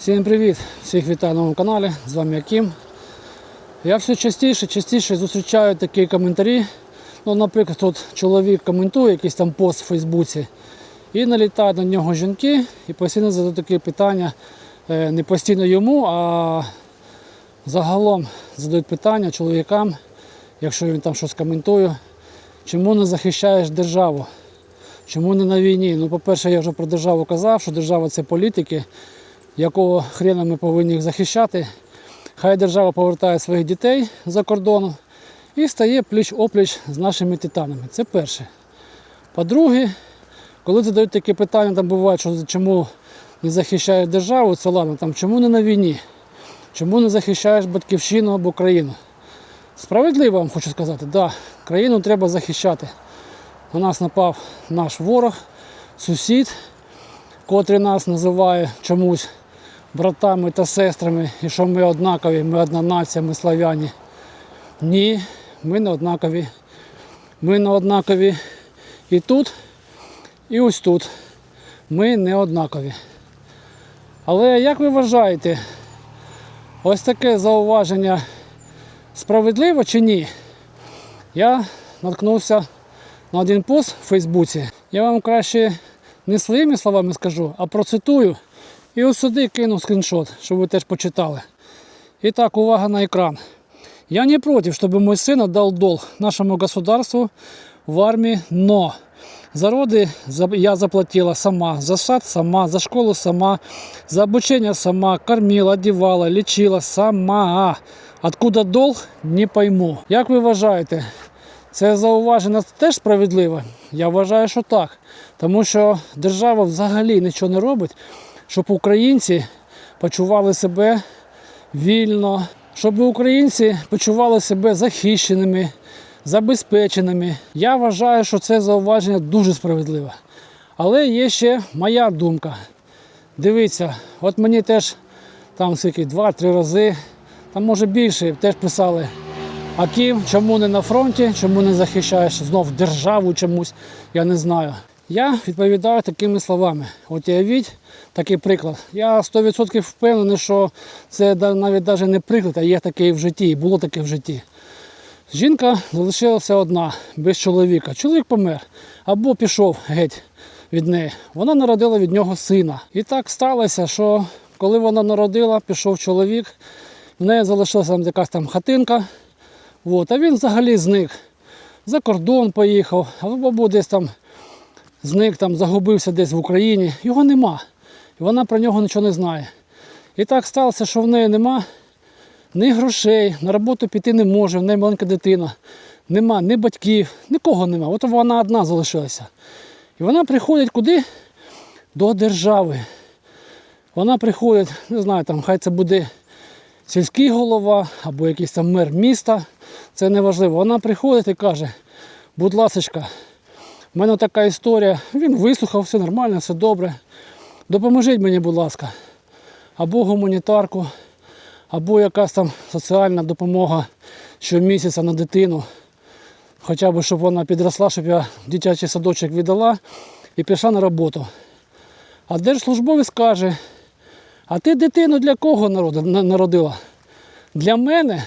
Всім привіт! Всіх вітаю на моєму каналі. З вами Яким. Я все частіше, частіше зустрічаю такі коментарі. Ну, наприклад, тут чоловік коментує якийсь там пост в Фейсбуці і налітають на нього жінки і постійно задають такі питання е, не постійно йому, а загалом задають питання чоловікам, якщо він там щось коментує, чому не захищаєш державу? Чому не на війні? Ну, по-перше, я вже про державу казав, що держава це політики, якого хрена ми повинні їх захищати. Хай держава повертає своїх дітей за кордоном і стає пліч-опліч з нашими титанами. Це перше. По-друге, коли задають такі питання, там буває, що чому не захищаєш державу, це ладно, там, чому не на війні, чому не захищаєш батьківщину або країну. Справедливо вам хочу сказати, да, країну треба захищати. На нас напав наш ворог, сусід, котрий нас називає чомусь братами та сестрами, і що ми однакові, ми одна нація, ми славяні. Ні, ми не однакові. Ми не однакові і тут, і ось тут. Ми не однакові. Але як ви вважаєте, ось таке зауваження справедливо чи ні? Я наткнувся на один пост в Фейсбуці. Я вам краще не своїми словами скажу, а процитую. І ось сюди кину скріншот, щоб ви теж почитали. І так, увага на екран. Я не против, чтобы мой сын отдал долг нашему государству в армии, но за роды за- я заплатила сама, за сад сама, за школу сама, за обучение сама, кормила, одевала, лечила сама. Откуда долг, не пойму. Як ви вважаєте, це зауваження теж справедливе? Я вважаю, що так. Тому що держава взагалі нічого не робить, щоб українці почували себе вільно, щоб українці почували себе захищеними, забезпеченими. Я вважаю, що це зауваження дуже справедливе. Але є ще моя думка. Дивіться, от мені теж там скільки два-три рази, там може більше, теж писали. А Ким, чому не на фронті, чому не захищаєш знов державу чомусь, я не знаю. Я відповідаю такими словами. От уявіть такий приклад. Я 100% впевнений, що це навіть навіть не приклад, а є таке в житті, і було таке в житті. Жінка залишилася одна, без чоловіка. Чоловік помер або пішов геть від неї. Вона народила від нього сина. І так сталося, що коли вона народила, пішов чоловік, в неї залишилася там якась там хатинка. От, а він взагалі зник. За кордон поїхав, або десь там зник, там, загубився десь в Україні. Його нема. І вона про нього нічого не знає. І так сталося, що в неї нема ні грошей, на роботу піти не може, в неї маленька дитина. Нема ні батьків, нікого нема. От вона одна залишилася. І вона приходить куди? До держави. Вона приходить, не знаю, там хай це буде сільський голова або якийсь там мер міста. Це не важливо. Вона приходить і каже, будь ласочка, в мене така історія. Він вислухав, все нормально, все добре. Допоможіть мені, будь ласка. Або гуманітарку, або якась там соціальна допомога щомісяця на дитину. Хоча б, щоб вона підросла, щоб я дитячий садочок віддала і пішла на роботу. А держслужбовець каже, а ти дитину для кого народи- народила? Для мене,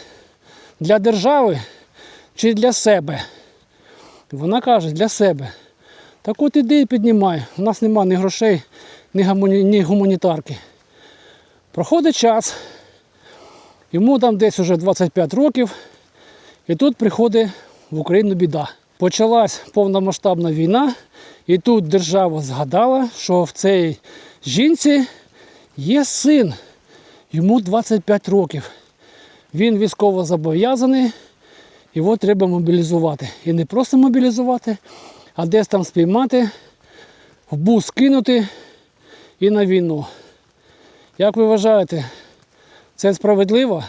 для держави чи для себе? Вона каже, для себе. Так от іди піднімай. У нас нема ні грошей, ні гуманітарки. Проходить час, йому там десь уже 25 років, і тут приходить в Україну біда. Почалась повномасштабна війна, і тут держава згадала, що в цій жінці є син, йому 25 років. Він військово зобов'язаний, його треба мобілізувати. І не просто мобілізувати, а десь там спіймати, в бус кинути і на війну. Як ви вважаєте, це справедливо?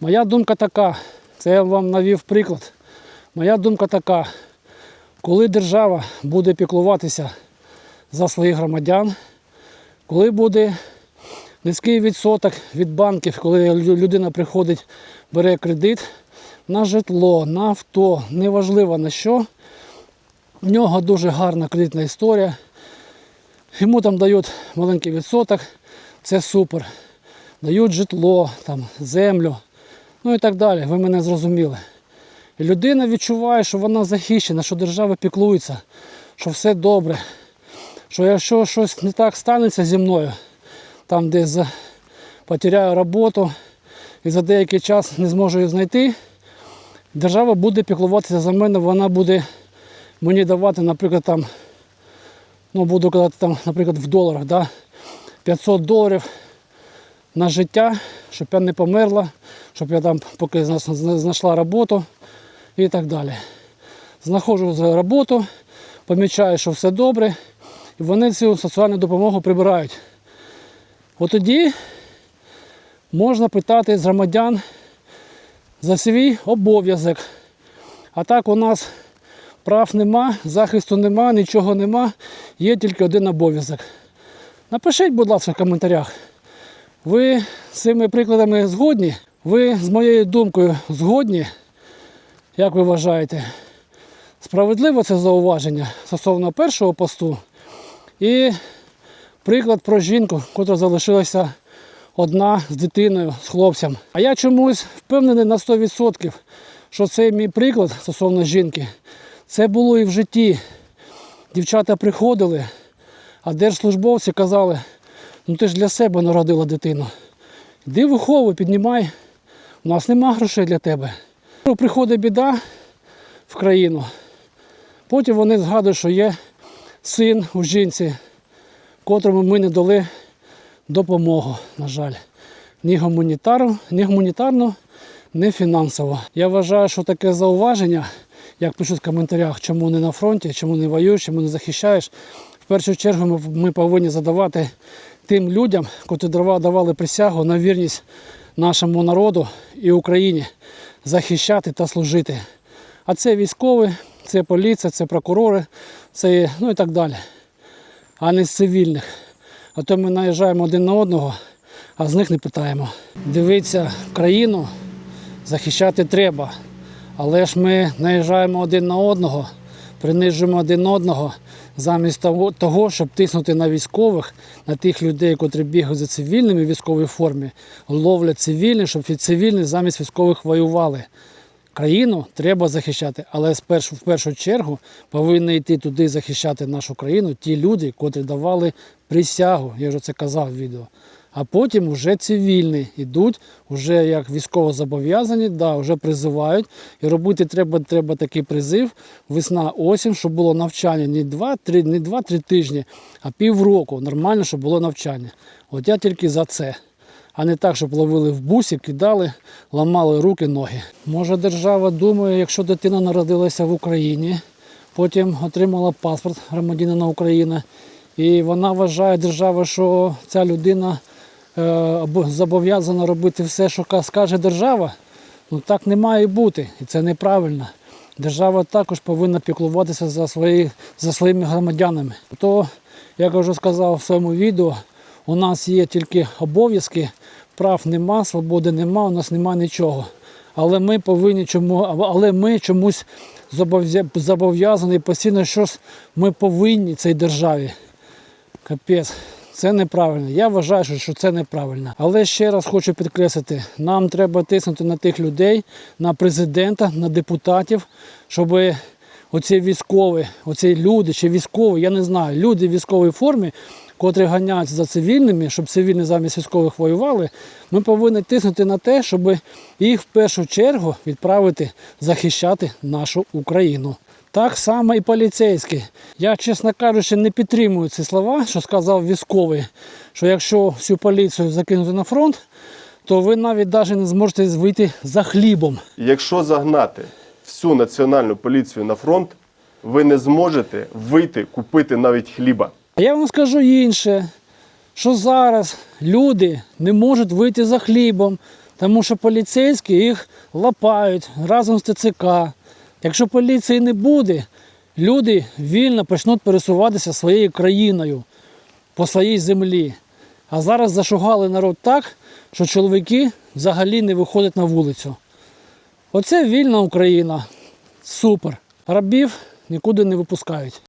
Моя думка така, це я вам навів приклад. Моя думка така, коли держава буде піклуватися за своїх громадян, коли буде низький відсоток від банків, коли людина приходить, бере кредит на житло, на авто, неважливо на що. В нього дуже гарна кредитна історія. Йому там дають маленький відсоток, Це супер. Дають житло, там, землю, ну і так далі. Ви мене зрозуміли. І людина відчуває, що вона захищена, що держава піклується, що все добре. Що якщо щось не так станеться зі мною, там де за... потеряю роботу і за деякий час не зможу її знайти, держава буде піклуватися за мене, вона буде мені давати, наприклад, там, ну буду казати, там, наприклад, в доларах, да, 500 доларів на життя, щоб я не померла, щоб я там поки зна- зна- знайшла роботу і так далі. Знаходжу роботу, помічаю, що все добре, і вони цю соціальну допомогу прибирають. От тоді можна питати з громадян за свій обов'язок. А так у нас прав нема, захисту нема, нічого нема, є тільки один обов'язок. Напишіть, будь ласка, в коментарях. Ви з цими прикладами згодні? Ви з моєю думкою згодні? Як ви вважаєте? Справедливо це зауваження стосовно першого посту і приклад про жінку, котра залишилася одна з дитиною, з хлопцем. А я чомусь впевнений на 100%, що цей мій приклад стосовно жінки, це було і в житті. Дівчата приходили, а держслужбовці казали, ну ти ж для себе народила дитину. Іди виховуй, піднімай, у нас нема грошей для тебе. Приходить біда в країну, потім вони згадують, що є син у жінці, котрому ми не дали допомогу, на жаль. Ні гуманітарну, ні гуманітарну, ні фінансово. Я вважаю, що таке зауваження, як пишуть в коментарях, чому не на фронті, чому не воюєш, чому не захищаєш. В першу чергу ми, повинні задавати тим людям, котрі давали присягу на вірність нашому народу і Україні захищати та служити. А це військові, це поліція, це прокурори, це ну і так далі, а не з цивільних. А то ми наїжджаємо один на одного, а з них не питаємо. Дивитися країну захищати треба. Але ж ми наїжджаємо один на одного, принижуємо один одного, замість того, щоб тиснути на військових, на тих людей, котрі бігають за цивільними в військовій формі, ловлять цивільних, щоб від цивільних замість військових воювали. Країну треба захищати, але спершу, в першу чергу повинні йти туди захищати нашу країну ті люди, котрі давали присягу, я вже це казав в відео. А потім вже цивільні йдуть, вже як військово зобов'язані, да, вже призивають. І робити треба, треба такий призив весна, осінь, щоб було навчання не 2-3 не 2-3 тижні, а півроку. Нормально, щоб було навчання. От я тільки за це а не так, щоб ловили в бусі, кидали, ламали руки, ноги. Може держава думає, якщо дитина народилася в Україні, потім отримала паспорт громадянина України, і вона вважає держава, що ця людина е, зобов'язана робити все, що скаже держава. Ну так не має бути, і це неправильно. Держава також повинна піклуватися за, свої, за своїми громадянами. То, як я вже сказав в своєму відео, у нас є тільки обов'язки, прав нема, свободи нема, у нас нема нічого. Але ми повинні чому, але ми чомусь зобов'язані постійно щось ми повинні цій державі. Капець, це неправильно. Я вважаю, що- це неправильно. Але ще раз хочу підкреслити: нам треба тиснути на тих людей, на президента, на депутатів, щоб оці військові, оці люди чи військові, я не знаю, люди в військовій формі, котрі ганяються за цивільними, щоб цивільні замість військових воювали, ми повинні тиснути на те, щоб їх в першу чергу відправити захищати нашу Україну. Так само і поліцейські. Я, чесно кажучи, не підтримую ці слова, що сказав військовий, що якщо всю поліцію закинути на фронт, то ви навіть навіть не зможете вийти за хлібом. Якщо загнати всю національну поліцію на фронт, ви не зможете вийти купити навіть хліба. А я вам скажу інше, що зараз люди не можуть вийти за хлібом, тому що поліцейські їх лапають разом з ТЦК. Якщо поліції не буде, люди вільно почнуть пересуватися своєю країною по своїй землі. А зараз зашугали народ так, що чоловіки взагалі не виходять на вулицю. Оце вільна Україна. Супер. Рабів нікуди не випускають.